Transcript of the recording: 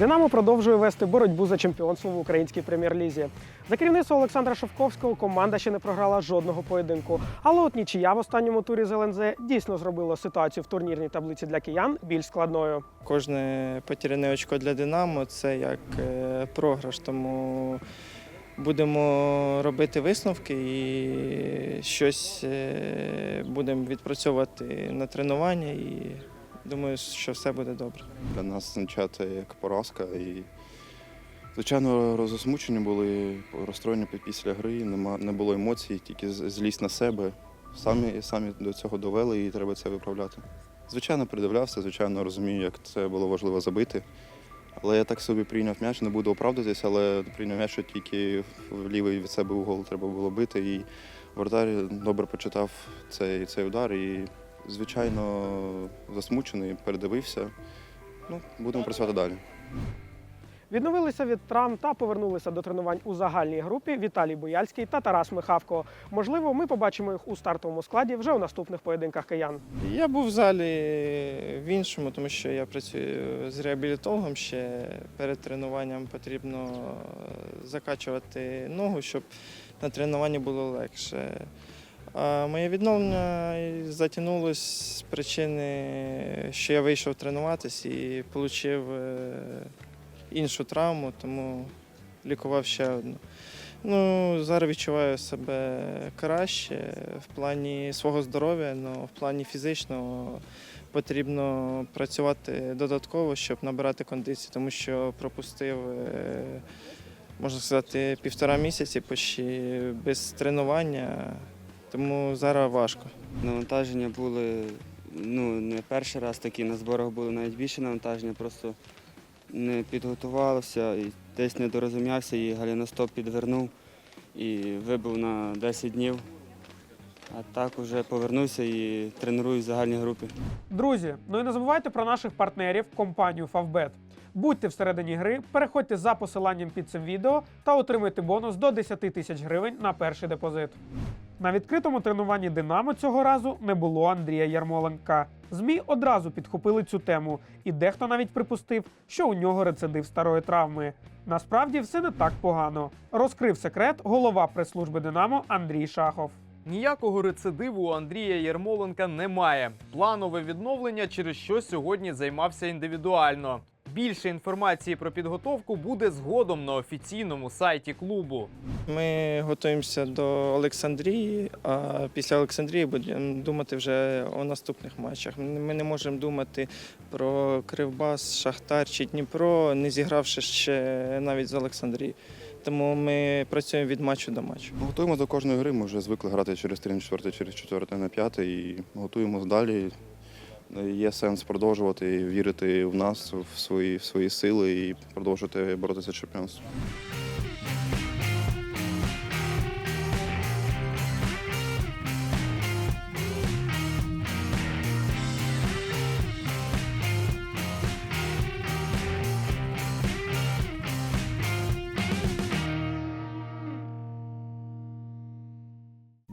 Динамо продовжує вести боротьбу за чемпіонство в українській прем'єр-лізі. За керівництва Олександра Шовковського команда ще не програла жодного поєдинку. Але от нічия в останньому турі з ЛНЗ дійсно зробила ситуацію в турнірній таблиці для киян більш складною. Кожне потеряне очко для Динамо це як е, програш, тому будемо робити висновки і щось е, будемо відпрацьовувати на тренування і думаю, що все буде добре. Для нас це як поразка. І, звичайно, розосмучені були, розстроєні після гри, нема, не було емоцій, тільки злість на себе. Самі, самі до цього довели і треба це виправляти. Звичайно, придивлявся, звичайно, розумію, як це було важливо забити. Але я так собі прийняв м'яч, не буду оправдатися, але прийняв м'яч, що тільки в лівий від себе угол треба було бити. І воротар добре почитав цей, цей удар і, звичайно, засмучений, передивився. Ну, будемо працювати далі. Відновилися від травм та повернулися до тренувань у загальній групі Віталій Бояльський та Тарас Михавко. Можливо, ми побачимо їх у стартовому складі вже у наступних поєдинках киян. Я був в залі в іншому, тому що я працюю з реабілітологом. Ще перед тренуванням потрібно закачувати ногу, щоб на тренуванні було легше. Моє відновлення затягнулося з причини, що я вийшов тренуватись і отримав іншу травму, тому лікував ще одну. Ну, зараз відчуваю себе краще в плані свого здоров'я, але в плані фізичного потрібно працювати додатково, щоб набирати кондиції, тому що пропустив, е, можна сказати, півтора місяці почти без тренування, тому зараз важко. Навантаження були ну, не перший раз такі, на зборах були навіть більше навантаження, просто не підготувався і десь не дорозумівся і галіностоп підвернув і вибив на 10 днів. А так уже повернувся і треную в загальній групі. Друзі, ну і не забувайте про наших партнерів компанію Favbet. Будьте всередині гри, переходьте за посиланням під цим відео та отримайте бонус до 10 тисяч гривень на перший депозит. На відкритому тренуванні Динамо цього разу не було Андрія Ярмоленка. ЗМІ одразу підхопили цю тему, і дехто навіть припустив, що у нього рецидив старої травми. Насправді все не так погано. Розкрив секрет голова прес-служби Динамо Андрій Шахов. Ніякого рецидиву у Андрія Єрмоленка немає. Планове відновлення, через що сьогодні займався індивідуально. Більше інформації про підготовку буде згодом на офіційному сайті клубу. Ми готуємося до Олександрії, а після Олександрії будемо думати вже о наступних матчах. Ми не можемо думати про Кривбас, Шахтар чи Дніпро, не зігравши ще навіть з Олександрії. Тому ми працюємо від матчу до матчу. Готуємо до кожної гри. Ми вже звикли грати через 3 на 4, через 4 на 5 і готуємося далі. Є сенс продовжувати вірити в нас, в свої, в свої сили і продовжувати боротися чемпіонство.